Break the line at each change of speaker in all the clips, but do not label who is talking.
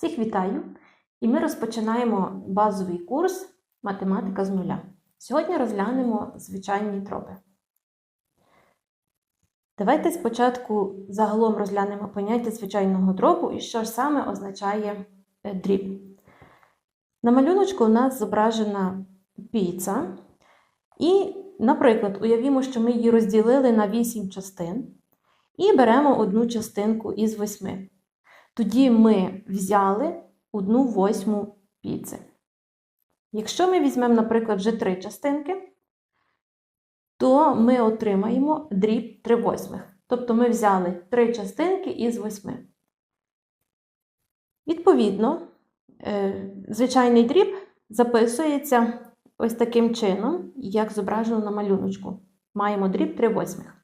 Всіх вітаю! І ми розпочинаємо базовий курс Математика з нуля. Сьогодні розглянемо звичайні дроби. Давайте спочатку загалом розглянемо поняття звичайного дробу і що ж саме означає е, дріб. На малюночку у нас зображена піца. І, наприклад, уявімо, що ми її розділили на 8 частин і беремо одну частинку із 8. Тоді ми взяли одну восьму піци. Якщо ми візьмемо, наприклад, вже три частинки, то ми отримаємо дріб 3 восьмих. Тобто ми взяли три частинки із 8. Відповідно, е, звичайний дріб записується ось таким чином, як зображено на малюночку. Маємо дріб 3 восьмих.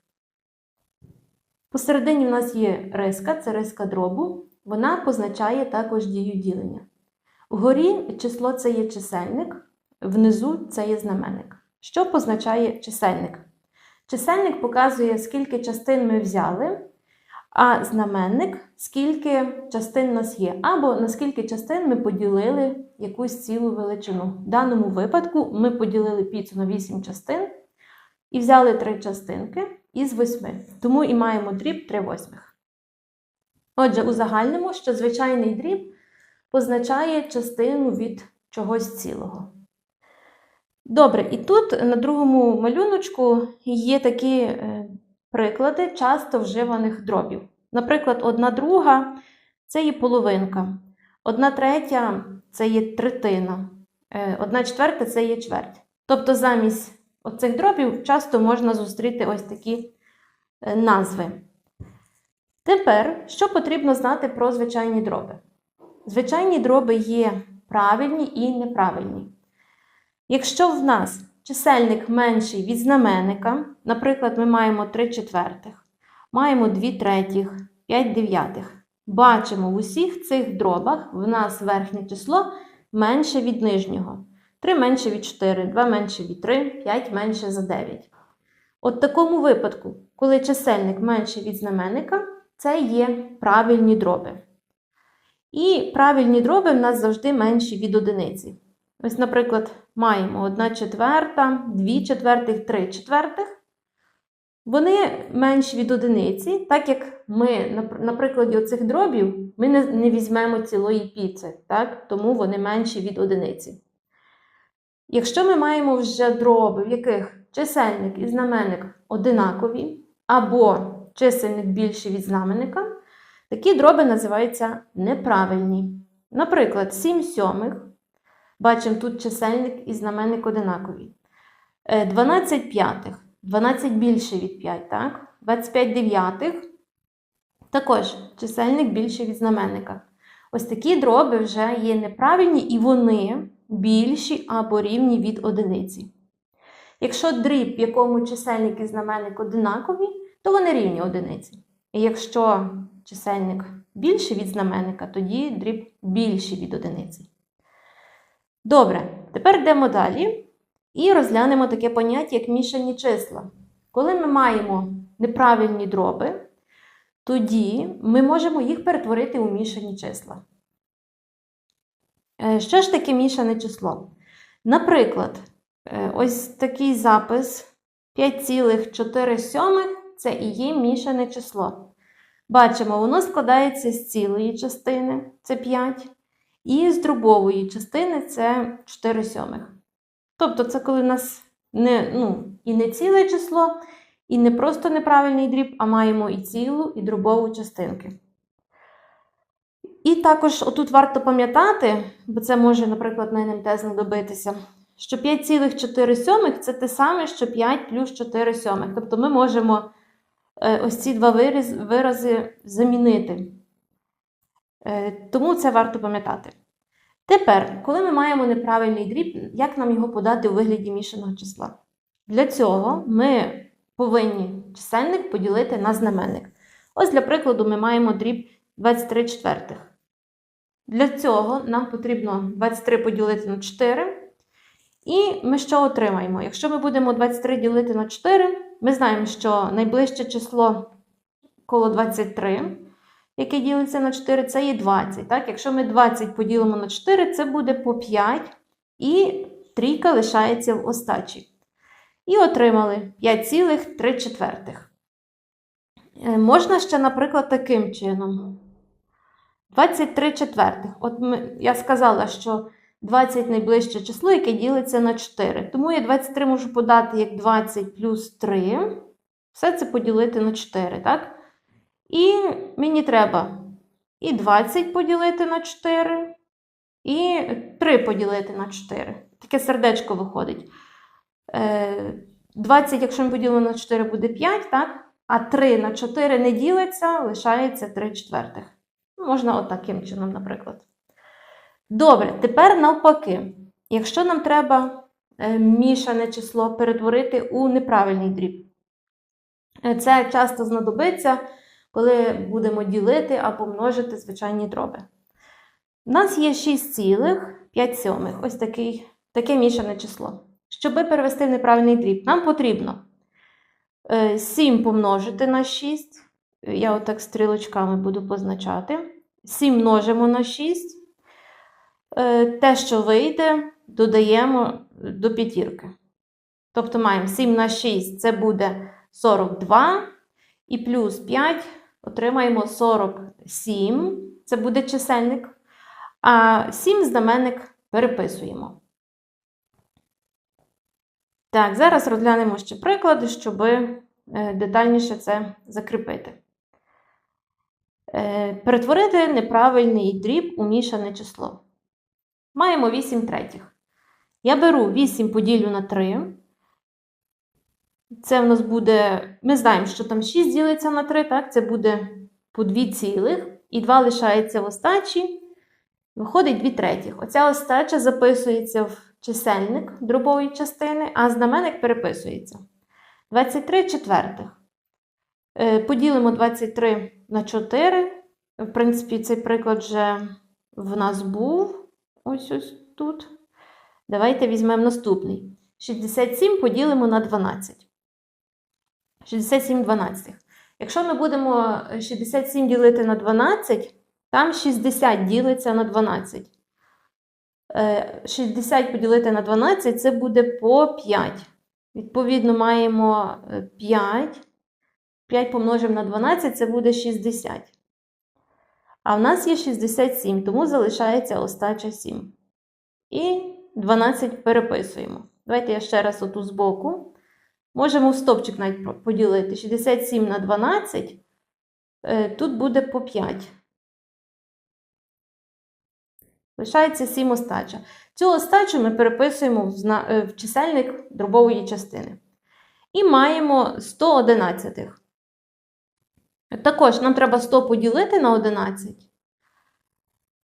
Посередині в нас є риска, це риска дробу. Вона позначає також дію ділення. Вгорі число це є чисельник, внизу це є знаменник. Що позначає чисельник? Чисельник показує, скільки частин ми взяли, а знаменник скільки частин нас є, або на скільки частин ми поділили якусь цілу величину. В даному випадку ми поділили піцу на 8 частин і взяли 3 частинки із 8. Тому і маємо дріб 3 восьмих. Отже, узагальнимо, що звичайний дріб позначає частину від чогось цілого. Добре, і тут на другому малюночку є такі е, приклади часто вживаних дробів. Наприклад, одна друга це є половинка, одна третя це є третина, е, одна четверта це є чверть. Тобто замість оцих дробів часто можна зустріти ось такі е, назви. Тепер, що потрібно знати про звичайні дроби? Звичайні дроби є правильні і неправильні. Якщо в нас чисельник менший від знаменника, наприклад, ми маємо 3 четвертих, маємо 2 третіх, 5 дев'ятих, бачимо в усіх цих дробах в нас верхнє число менше від нижнього. 3 менше від 4, 2 менше від 3, 5 менше за 9. От такому випадку, коли чисельник менший від знаменника, це є правильні дроби. І правильні дроби в нас завжди менші від одиниці. Ось, наприклад, маємо 1 четверта, 2 четвертих, 3 четвертих. Вони менші від одиниці, так як ми, на прикладі оцих дробів, ми не, візьмемо цілої піци, так? тому вони менші від одиниці. Якщо ми маємо вже дроби, в яких чисельник і знаменник одинакові, або чисельник більший від знаменника, такі дроби називаються неправильні. Наприклад, 7 сьомих. Бачимо, тут чисельник і знаменник одинакові. 12 п'ятих. 12 більше від 5, так? 25 дев'ятих. Також чисельник більший від знаменника. Ось такі дроби вже є неправильні, і вони більші або рівні від одиниці. Якщо дріб, в якому чисельник і знаменник одинакові, то вони рівні одиниці. І якщо чисельник більший від знаменника, тоді дріб більший від одиниці. Добре, тепер йдемо далі і розглянемо таке поняття, як мішані числа. Коли ми маємо неправильні дроби, тоді ми можемо їх перетворити у мішані числа. Е, Що ж таке мішане число? Наприклад, е, ось такий запис 5,4 це і є мішане число. Бачимо, воно складається з цілої частини, це 5, і з дробової частини це 4 сьомих. Тобто, це коли у нас не, ну, і не ціле число, і не просто неправильний дріб, а маємо і цілу, і дробову частинки. І також отут варто пам'ятати, бо це може, наприклад, на НМТ знадобитися, що 5,4 це те саме, що 5 плюс 4 сьомих. Тобто ми можемо ось ці два вирази замінити. Е, Тому це варто пам'ятати. Тепер, коли ми маємо неправильний дріб, як нам його подати у вигляді мішаного числа? Для цього ми повинні чисельник поділити на знаменник. Ось, для прикладу, ми маємо дріб 23 четвертих. Для цього нам потрібно 23 поділити на 4. І ми що отримаємо? Якщо ми будемо 23 ділити на 4, ми знаємо, що найближче число коло 23 яке ділиться на 4, це є 20. Так? Якщо ми 20 поділимо на 4, це буде по 5, і трійка лишається в остачі. І отримали 5,3 четвертих. Е, Можна ще, наприклад, таким чином. 23 четвертих. От ми, я сказала, що 20 найближче число, яке ділиться на 4. Тому я 23 можу подати як 20 плюс 3. Все це поділити на 4, так? І мені треба і 20 поділити на 4, і 3 поділити на 4. Таке сердечко виходить. Е, 20, якщо ми поділимо на 4, буде 5, так? А 3 на 4 не ділиться, лишається 3 четвертих. Можна от чином, наприклад. Добре, тепер навпаки. Якщо нам треба е, мішане число перетворити у неправильний дріб, Е, це часто знадобиться, коли будемо ділити або множити звичайні дроби. У нас є 6,5 сьомих. Ось такий, таке мішане число. Щоб перевести в неправильний дріб, нам потрібно е, 7 помножити на 6. Я отак стрілочками буду позначати. 7 множимо на 6. Е, Те, що вийде, додаємо до п'ятірки. Тобто маємо 7 на 6 це буде 42. І плюс 5 отримаємо 47. Це буде чисельник. А 7 знаменник переписуємо. Так, зараз розглянемо ще приклади, щоб е, детальніше це закріпити. Е, Перетворити неправильний дріб у мішане число. Маємо 8 третіх. Я беру 8 поділю на 3. Це в нас буде, ми знаємо, що там 6 ділиться на 3, так? Це буде по 2 цілих, і 2 лишається в остачі, виходить 2 третіх. Оця остача записується в чисельник дробової частини, а знаменник переписується. 23 четвертих. Е, Поділимо 23 на 4. В принципі, цей приклад вже в нас був. Ось ось тут. Давайте візьмемо наступний. 67 поділимо на 12. 67 12. Якщо ми будемо 67 ділити на 12, там 60 ділиться на 12. Е, 60 поділити на 12 це буде по 5. Відповідно, маємо 5. 5 помножимо на 12 це буде 60. А в нас є 67, тому залишається остача 7. І 12 переписуємо. Давайте я ще раз оту збоку. Можемо в стопчик навіть поділити. 67 на 12. е, Тут буде по 5. Лишається 7 остача. Цю остачу ми переписуємо в, е, в чисельник дробової частини. І маємо 111. Також нам треба 100 поділити на 11.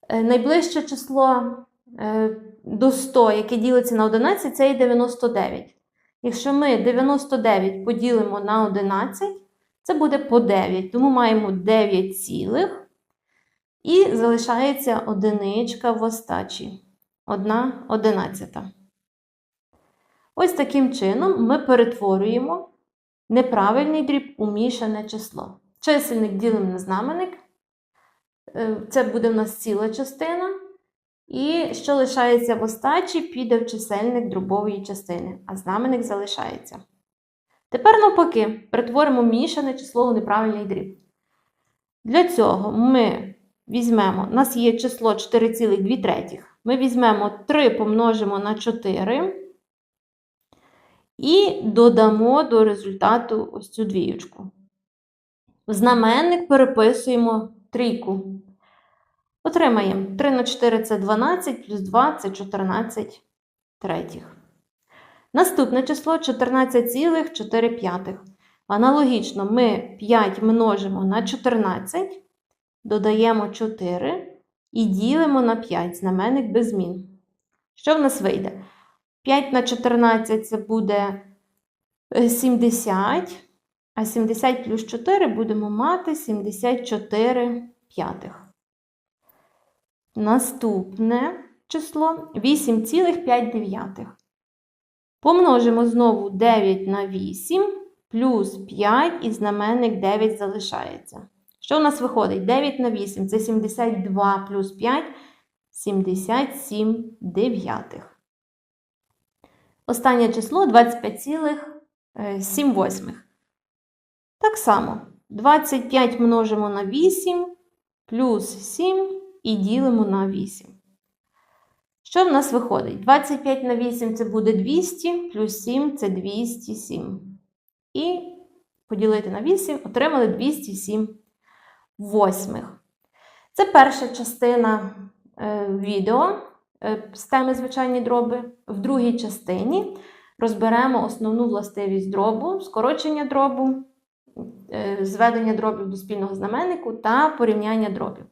Е, Найближче число е, до 100, яке ділиться на 11, це є 99. Якщо ми 99 поділимо на 11, це буде по 9. Тому маємо 9 цілих. І залишається одиничка в остачі. Одна одинадцята. Ось таким чином ми перетворюємо неправильний дріб у мішане число. Чисельник ділимо на знаменник. Е, Це буде в нас ціла частина. І що лишається в остачі, піде в чисельник дробової частини, а знаменник залишається. Тепер, навпаки, перетворимо мішане число у неправильний дріб. Для цього ми візьмемо, у нас є число 4,2 третіх. Ми візьмемо 3 помножимо на 4 і додамо до результату ось цю двіючку. В знаменник переписуємо трійку. Отримаємо 3 на 4 це 12, плюс 2 це 14 третіх. Наступне число 14,4. Аналогічно ми 5 множимо на 14, додаємо 4 і ділимо на 5 знаменник без змін. Що в нас вийде? 5 на 14 це буде 70, а 70 плюс 4 будемо мати 74 п'ятих. Наступне число 8,5. Помножимо знову 9 на 8 плюс 5 і знаменник 9 залишається. Що у нас виходить? 9 на 8 це 72 плюс 5 77 дев'ятих. Останнє число 25,7 восьмих. Так само 25 множимо на 8 плюс 7 і ділимо на 8. Що в нас виходить? 25 на 8 це буде 200, плюс 7 це 207. І поділити на 8 отримали 207 восьмих. Це перша частина е, відео е, з теми звичайні дроби. В другій частині розберемо основну властивість дробу, скорочення дробу, зведення дробів до спільного знаменнику та порівняння дробів.